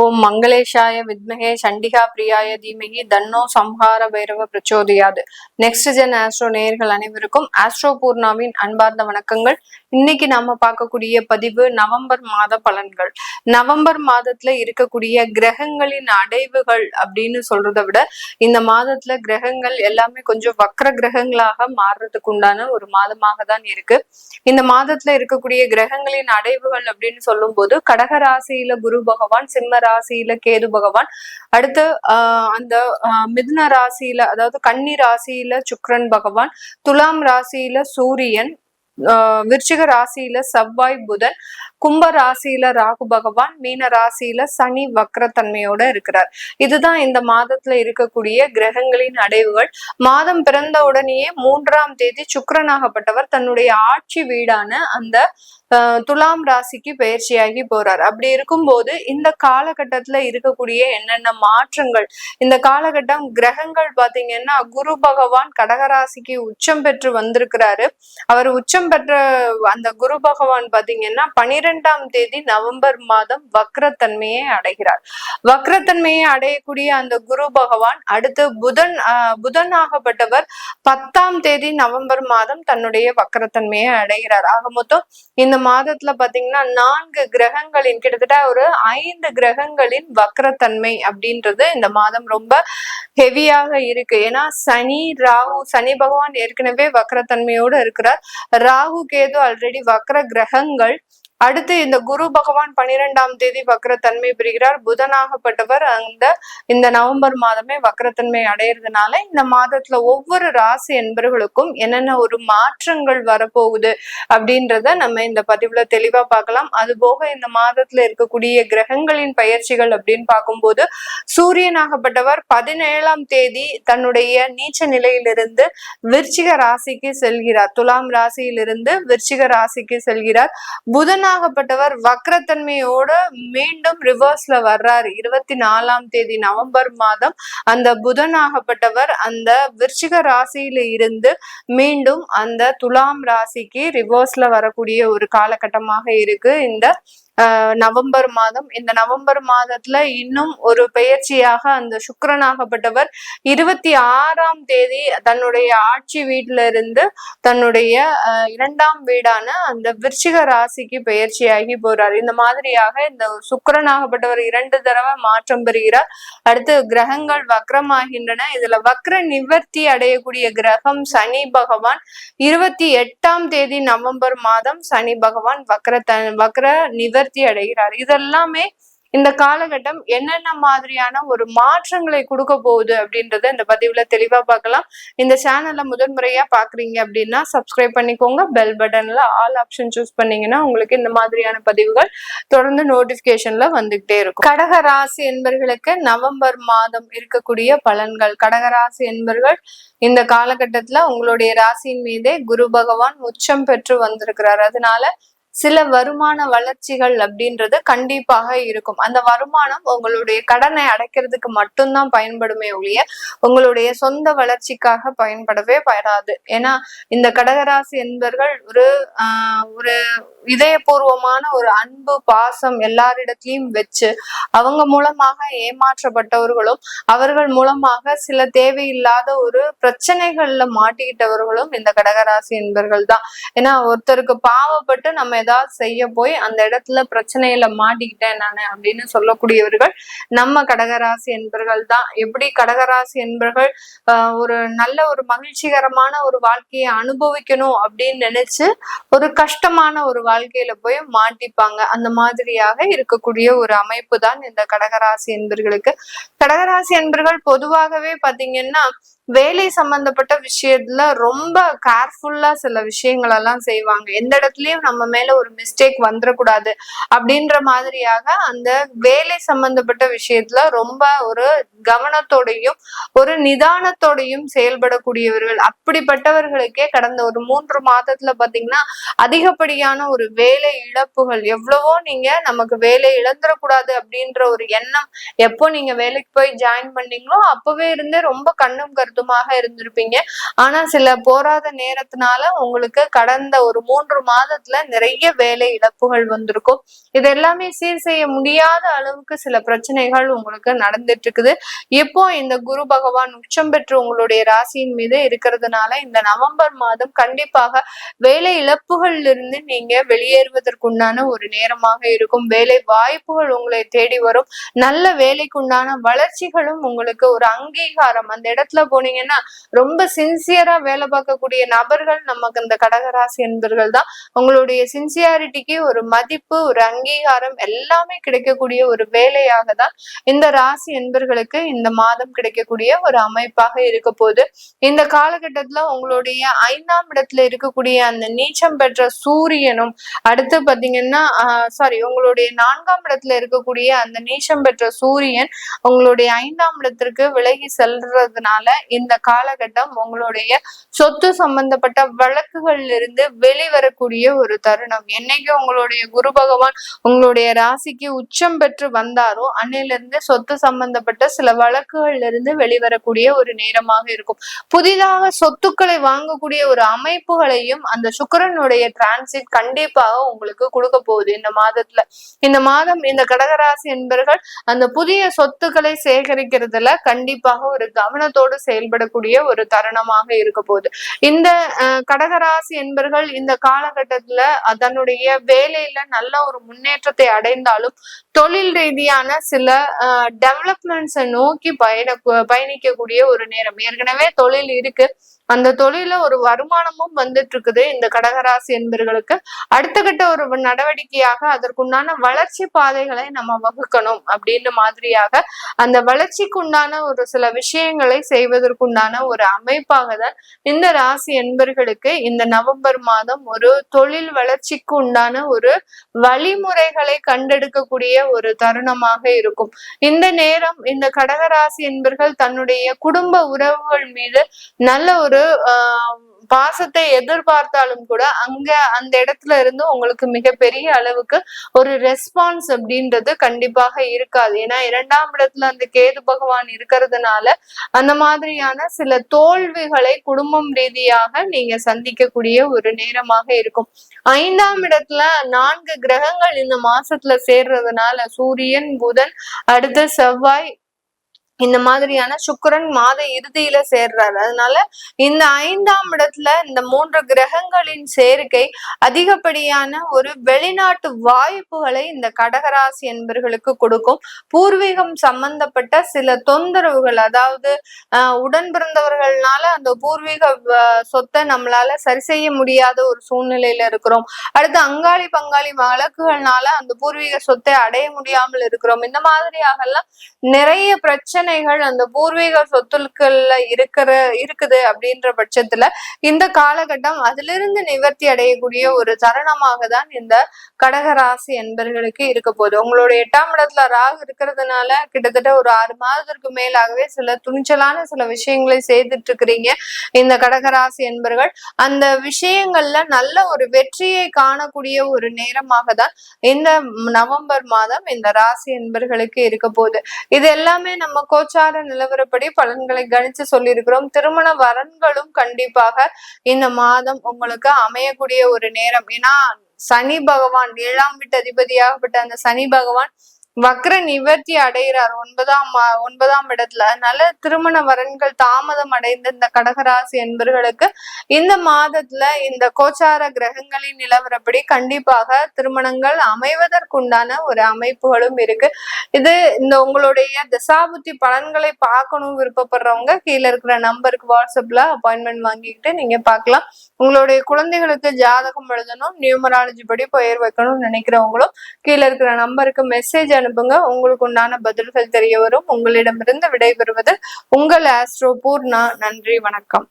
ஓம் மங்களேஷாய வித்மகே சண்டிகா பிரியாய தீமகி தன்னோ சம்ஹார பைரவ பிரச்சோதியாது. நெக்ஸ்ட் ஜென் ஆஸ்ட்ரோ நேயர்கள் அனைவருக்கும் ஆஸ்ட்ரோ பூர்ணாவின் அன்பார்ந்த வணக்கங்கள். இன்னைக்கு நாம பார்க்கக்கூடிய பதிவு நவம்பர் மாத பலன்கள். நவம்பர் மாதத்துல இருக்கக்கூடிய கிரகங்களின் அடைவுகள் அப்படின்னு சொல்றதை விட இந்த மாதத்துல கிரகங்கள் எல்லாமே கொஞ்சம் வக்ர கிரகங்களாக மாறுறதுக்கு உண்டான ஒரு மாதமாக தான் இருக்கு. இந்த மாதத்துல இருக்கக்கூடிய கிரகங்களின் அடைவுகள் அப்படின்னு சொல்லும் போது கடக ராசியில குரு பகவான் சிம்ம ராசியில கேது பகவான். அடுத்து ஆஹ் அந்த மிதுன ராசியில அதாவது கன்னி ராசியில சுக்ரன் பகவான் துலாம் ராசியில சூரியன் விருச்சிக ராசியில செவ்வாய் புதன். கும்ப ராசியில ராகு பகவான் மீன ராசியில சனி வக்ரத்தன்மையோட இருக்கிறார். இதுதான் இந்த மாதத்துல இருக்கக்கூடிய கிரகங்களின் அடைவுகள். மாதம் பிறந்த உடனேயே மூன்றாம் தேதி சுக்கரனாகப்பட்டவர் தன்னுடைய ஆட்சி வீடான அந்த துலாம் ராசிக்கு பயிற்சியாகி போறார். அப்படி இருக்கும்போது இந்த காலகட்டத்துல இருக்கக்கூடிய என்னென்ன மாற்றங்கள் இந்த காலகட்டம் கிரகங்கள் பாத்தீங்கன்னா குரு பகவான் கடகராசிக்கு உச்சம் பெற்று வந்திருக்கிறாரு. அவர் உச்சம் பெற்ற அந்த குரு பகவான் பாத்தீங்கன்னா பனிரெண்டாம் தேதி நவம்பர் மாதம் வக்ரத்தன்மையை அடைகிறார். வக்ரத்தன்மையை அடையக்கூடிய அந்த குரு பகவான் அடுத்து புதன் ஆஹ் புதனாகப்பட்டவர் பத்தாம் தேதி நவம்பர் மாதம் தன்னுடைய வக்ரத்தன்மையை அடைகிறார். ஆக மொத்தம் இந்த மாதத்துல பாத்தீங்கன்னா நான்கு கிரகங்களின் கிட்டத்தட்ட ஒரு ஐந்து கிரகங்களின் வக்ரத்தன்மை அப்படின்றது இந்த மாதம் ரொம்ப ஹெவியாக இருக்கு. ஏன்னா சனி ராகு சனி பகவான் ஏற்கனவே வக்ரத்தன்மையோடு இருக்கிறார். ராகு கேது ஆல்ரெடி வக்ர கிரகங்கள் அடுத்து இந்த குரு பகவான் பனிரெண்டாம் தேதி வக்ரத்தன்மை பெறுகிறார். புதனாகப்பட்டவர் அந்த இந்த நவம்பர் மாதமே வக்ரத்தன்மை அடையிறதுனால இந்த மாதத்துல ஒவ்வொரு ராசி என்பர்களுக்கும் என்னென்ன ஒரு மாற்றங்கள் வரப்போகுது அப்படின்றத நம்ம இந்த பதிவுல தெளிவா பார்க்கலாம். அது போக இந்த மாதத்துல இருக்கக்கூடிய கிரகங்களின் பயிற்சிகள் அப்படின்னு பார்க்கும்போது சூரியனாகப்பட்டவர் பதினேழாம் தேதி தன்னுடைய நீச்ச நிலையிலிருந்து விருச்சிக ராசிக்கு செல்கிறார். துலாம் ராசியிலிருந்து விருச்சிக ராசிக்கு செல்கிறார். புதனா ஆகப்பட்டவர் வக்ரத்தன்மையோட மீண்டும் ரிவர்ஸ்ல வர்றாரு. இருபத்தி நாலாம் தேதி நவம்பர் மாதம் அந்த புதனாகப்பட்டவர் அந்த விருச்சிக ராசியில இருந்து மீண்டும் அந்த துலாம் ராசிக்கு ரிவர்ஸ்ல வரக்கூடிய ஒரு காலகட்டமாக இருக்கு. இந்த நவம்பர் மாதம். இந்த நவம்பர் மாதத்துல இன்னும் ஒரு பெயர்ச்சியாக அந்த சுக்கரனாகப்பட்டவர் இருபத்தி ஆறாம் தேதி தன்னுடைய ஆட்சி வீட்டுல இருந்து தன்னுடைய இரண்டாம் வீடான அந்த விருச்சிக ராசிக்கு பெயர்ச்சியாகி போறார். இந்த மாதிரியாக இந்த சுக்கரனாகப்பட்டவர் இரண்டு தடவை மாற்றம் பெறுகிறார். அடுத்து கிரகங்கள் வக்ரமாகின்றன. இதுல வக்ர நிவர்த்தி அடையக்கூடிய கிரகம் சனி பகவான். இருபத்தி எட்டாம் தேதி நவம்பர் மாதம் சனி பகவான் வக்ர த வக்ர நிவர் நிவர்த்தி அடைகிறார். இதெல்லாமே இந்த காலகட்டம் என்னென்ன மாதிரியான ஒரு மாற்றங்களை கொடுக்க போகுது அப்படின்றத இந்த பதிவுல தெளிவா பார்க்கலாம். இந்த சேனல்ல முதன்முறையா பாக்குறீங்க அப்படின்னா சப்ஸ்கிரைப் பண்ணிக்கோங்க. பெல் பட்டன்ல ஆல் ஆப்ஷன் சூஸ் பண்ணீங்கன்னா உங்களுக்கு இந்த மாதிரியான பதிவுகள் தொடர்ந்து நோட்டிபிகேஷன்ல வந்துகிட்டே இருக்கும். கடகராசி என்பர்களுக்கு நவம்பர் மாதம் இருக்கக்கூடிய பலன்கள். கடகராசி என்பர்கள் இந்த காலகட்டத்துல உங்களுடைய ராசியின் மீதே குரு பகவான் உச்சம் பெற்று வந்திருக்கிறார். அதனால சில வருமான வளர்ச்சிகள் அப்படின்றது கண்டிப்பாக இருக்கும். அந்த வருமானம் உங்களுடைய கடனை அடைக்கிறதுக்கு மட்டும்தான் பயன்படுமே ஒழிய உங்களுடைய சொந்த வளர்ச்சிக்காக பயன்படவே பயராது ஏன்னா இந்த கடகராசி என்பர்கள் ஒரு ஆஹ் ஒரு இதயபூர்வமான ஒரு அன்பு பாசம் எல்லாரிடத்திலையும் வச்சு அவங்க மூலமாக ஏமாற்றப்பட்டவர்களும் அவர்கள் மூலமாக சில தேவையில்லாத ஒரு பிரச்சனைகள்ல மாட்டிக்கிட்டவர்களும் இந்த கடகராசி என்பர்கள் தான். ஏன்னா ஒருத்தருக்கு பாவப்பட்டு நம்ம ஏதாவது செய்ய போய் அந்த இடத்துல பிரச்சனையில மாட்டிக்கிட்டேன் நானு அப்படின்னு சொல்லக்கூடியவர்கள் நம்ம கடகராசி என்பர்கள் தான். எப்படி கடகராசி என்பர்கள் ஒரு நல்ல ஒரு மகிழ்ச்சிகரமான ஒரு வாழ்க்கையை அனுபவிக்கணும் அப்படின்னு நினைச்சு ஒரு கஷ்டமான ஒரு வாழ்க்கையில போய் மாட்டிப்பாங்க. அந்த மாதிரியாக இருக்கக்கூடிய ஒரு அமைப்பு தான் இந்த கடகராசி என்பர்களுக்கு. கடகராசி என்பர்கள் பொதுவாகவே பாத்தீங்கன்னா வேலை சம்பந்தப்பட்ட விஷயத்துல ரொம்ப கேர்ஃபுல்லா சில விஷயங்கள் எல்லாம் செய்வாங்க. எந்த இடத்துலயும் நம்ம மேல ஒரு மிஸ்டேக் வந்துடக்கூடாது அப்படின்ற மாதிரியாக அந்த வேலை சம்பந்தப்பட்ட விஷயத்துல ரொம்ப ஒரு கவனத்தோடையும் ஒரு நிதானத்தோடையும் செயல்படக்கூடியவர்கள். அப்படிப்பட்டவர்களுக்கே கடந்த ஒரு மூன்று மாதத்துல பாத்தீங்கன்னா அதிகப்படியான ஒரு வேலை இழப்புகள். எவ்வளவோ நீங்க நமக்கு வேலை இழந்துடக்கூடாது அப்படின்ற ஒரு எண்ணம் எப்போ நீங்க வேலைக்கு போய் ஜாயின் பண்ணீங்களோ அப்பவே இருந்தே ரொம்ப கண்ணும் கரு பொருத்தமாக இருந்திருப்பீங்க. ஆனா சில போராத நேரத்தினால உங்களுக்கு கடந்த ஒரு மூன்று மாதத்துல நிறைய வேலை இழப்புகள் வந்திருக்கும். இது எல்லாமே சீர் செய்ய முடியாத அளவுக்கு சில பிரச்சனைகள் உங்களுக்கு நடந்துட்டு இருக்குது இப்போ இந்த குரு பகவான் உச்சம் பெற்று உங்களுடைய ராசியின் மீது இருக்கிறதுனால இந்த நவம்பர் மாதம் கண்டிப்பாக வேலை இழப்புகள்ல இருந்து நீங்க வெளியேறுவதற்குண்டான ஒரு நேரமாக இருக்கும். வேலை வாய்ப்புகள் உங்களை தேடி வரும். நல்ல வேலைக்குண்டான வளர்ச்சிகளும் உங்களுக்கு ஒரு அங்கீகாரம் அந்த இடத்துல போனீங்கன்னா ரொம்ப சின்சியரா வேலை பார்க்கக்கூடிய நபர்கள் நமக்கு இந்த கடகராசி என்பர்கள் தான். உங்களுடைய சின்சியாரிட்டிக்கு ஒரு மதிப்பு ஒரு அங்கீகாரம் எல்லாமே கிடைக்கக்கூடிய ஒரு வேலையாக தான் இந்த ராசி என்பர்களுக்கு இந்த மாதம் கிடைக்கக்கூடிய ஒரு அமைப்பாக இருக்க போது இந்த காலகட்டத்துல உங்களுடைய ஐந்தாம் இடத்துல இருக்கக்கூடிய அந்த நீச்சம் பெற்ற சூரியனும் அடுத்து பாத்தீங்கன்னா சாரி உங்களுடைய நான்காம் இடத்துல இருக்கக்கூடிய அந்த நீச்சம் பெற்ற சூரியன் உங்களுடைய ஐந்தாம் இடத்திற்கு விலகி செல்றதுனால இந்த காலகட்டம் உங்களுடைய சொத்து சம்பந்தப்பட்ட வழக்குகள்ல இருந்து வெளிவரக்கூடிய ஒரு தருணம். என்னைக்கு உங்களுடைய குரு பகவான் உங்களுடைய ராசிக்கு உச்சம் பெற்று வந்தாரோ அன்னையிலிருந்து சொத்து சம்பந்தப்பட்ட சில வழக்குகள்ல இருந்து வெளிவரக்கூடிய ஒரு நேரமாக இருக்கும். புதிதாக சொத்துக்களை வாங்கக்கூடிய ஒரு அமைப்புகளையும் அந்த சுக்கரனுடைய டிரான்சிட் கண்டிப்பாக உங்களுக்கு கொடுக்க போகுது. இந்த மாதத்துல இந்த மாதம் இந்த கடகராசி என்பர்கள் அந்த புதிய சொத்துக்களை சேகரிக்கிறதுல கண்டிப்பாக ஒரு கவனத்தோடு செயல்படக்கூடிய ஒரு தருணமாக இருக்க போகுது. இந்த கடகராசி என்பர்கள் இந்த காலகட்டத்துல தன்னுடைய வேலையில நல்ல ஒரு முன்னேற்றத்தை அடைந்தாலும் தொழில் ரீதியான சில டெவலப்மெண்ட்ஸை நோக்கி பயண பயணிக்கக்கூடிய ஒரு நேரம். ஏற்கனவே தொழில் இருக்கு. அந்த தொழில ஒரு வருமானமும் வந்துட்டு இருக்குது இந்த கடகராசி என்பர்களுக்கு அடுத்த கட்ட ஒரு நடவடிக்கையாக அதற்குண்டான வளர்ச்சி பாதைகளை நம்ம வகுக்கணும் அப்படின்ற மாதிரியாக அந்த வளர்ச்சிக்கு உண்டான ஒரு சில விஷயங்களை செய்வதற்குண்டான ஒரு அமைப்பாக தான் இந்த ராசி என்பர்களுக்கு இந்த நவம்பர் மாதம் ஒரு தொழில் வளர்ச்சிக்கு உண்டான ஒரு வழிமுறைகளை கண்டெடுக்கக்கூடிய ஒரு தருணமாக இருக்கும். இந்த நேரம் இந்த கடகராசி என்பர்கள் தன்னுடைய குடும்ப உறவுகள் மீது நல்ல ஒரு பாசத்தை எதிர்பார்த்தாலும் கூட அங்க அந்த இடத்துல இருந்து உங்களுக்கு மிகப்பெரிய அளவுக்கு ஒரு ரெஸ்பான்ஸ் அப்படின்றது கண்டிப்பாக இருக்காது. ஏன்னா இரண்டாம் இடத்துல அந்த கேது பகவான் இருக்கிறதுனால அந்த மாதிரியான சில தோல்விகளை குடும்பம் ரீதியாக நீங்க சந்திக்கக்கூடிய ஒரு நேரமாக இருக்கும். ஐந்தாம் இடத்துல நான்கு கிரகங்கள் இந்த மாசத்துல சேர்றதுனால சூரியன் புதன் அடுத்த செவ்வாய் இந்த மாதிரியான சுக்கரன் மாத இறுதியில சேர்றாரு. அதனால இந்த ஐந்தாம் இடத்துல இந்த மூன்று கிரகங்களின் சேர்க்கை அதிகப்படியான ஒரு வெளிநாட்டு வாய்ப்புகளை இந்த கடகராசி என்பர்களுக்கு கொடுக்கும். பூர்வீகம் சம்பந்தப்பட்ட சில தொந்தரவுகள் அதாவது உடன் பிறந்தவர்கள்னால அந்த பூர்வீக சொத்தை நம்மளால சரி செய்ய முடியாத ஒரு சூழ்நிலையில இருக்கிறோம். அடுத்து அங்காளி பங்காளி வழக்குகள்னால அந்த பூர்வீக சொத்தை அடைய முடியாமல் இருக்கிறோம். இந்த மாதிரியாக எல்லாம் நிறைய பிரச்சனை பிரச்சனைகள் அந்த பூர்வீக சொத்துக்கள்ல இருக்கிற இருக்குது அப்படின்ற பட்சத்துல இந்த காலகட்டம் அதிலிருந்து நிவர்த்தி அடையக்கூடிய ஒரு தருணமாக தான் இந்த கடகராசி என்பர்களுக்கு இருக்க போகுது. உங்களுடைய எட்டாம் இடத்துல ராகு இருக்கிறதுனால கிட்டத்தட்ட ஒரு ஆறு மாதத்திற்கு மேலாகவே சில துணிச்சலான சில விஷயங்களை செய்துட்டு இருக்கிறீங்க இந்த கடகராசி என்பர்கள் அந்த விஷயங்கள்ல நல்ல ஒரு வெற்றியை காணக்கூடிய ஒரு நேரமாக தான் இந்த நவம்பர் மாதம் இந்த ராசி என்பர்களுக்கு இருக்க போகுது. இது எல்லாமே நம்ம கோச்சார நிலவரப்படி பலன்களை கணிச்சு சொல்லியிருக்கிறோம். திருமண வரன்களும் கண்டிப்பாக இந்த மாதம் உங்களுக்கு அமையக்கூடிய ஒரு நேரம். ஏன்னா சனி பகவான் ஏழாம் வீட்டு அதிபதியாகப்பட்ட அந்த சனி பகவான் வக்ர நிவர்த்தி அடைகிறார். ஒன்பதாம் ஒன்பதாம் இடத்துல. அதனால திருமண வரன்கள் தாமதம் அடைந்த இந்த கடகராசி என்பர்களுக்கு இந்த மாதத்துல இந்த கோச்சார கிரகங்களின் நிலவரப்படி கண்டிப்பாக திருமணங்கள் அமைவதற்குண்டான ஒரு அமைப்புகளும் இருக்கு. இது இந்த உங்களுடைய தசாபுத்தி பலன்களை பார்க்கணும் விருப்பப்படுறவங்க கீழே இருக்கிற நம்பருக்கு வாட்ஸ்அப்ல அப்பாயின்மெண்ட் வாங்கிக்கிட்டு நீங்க பார்க்கலாம். உங்களுடைய குழந்தைகளுக்கு ஜாதகம் எழுதணும் நியூமராலஜி படி பெயர் வைக்கணும்னு நினைக்கிறவங்களும் கீழே இருக்கிற நம்பருக்கு மெசேஜ் அனுப்புங்க. உங்களுக்கு உண்டான பதில்கள் தெரிய வரும். உங்களிடமிருந்து விடைபெறுவது உங்கள் ஆஸ்ட்ரோ பூர்ணா நன்றி வணக்கம்.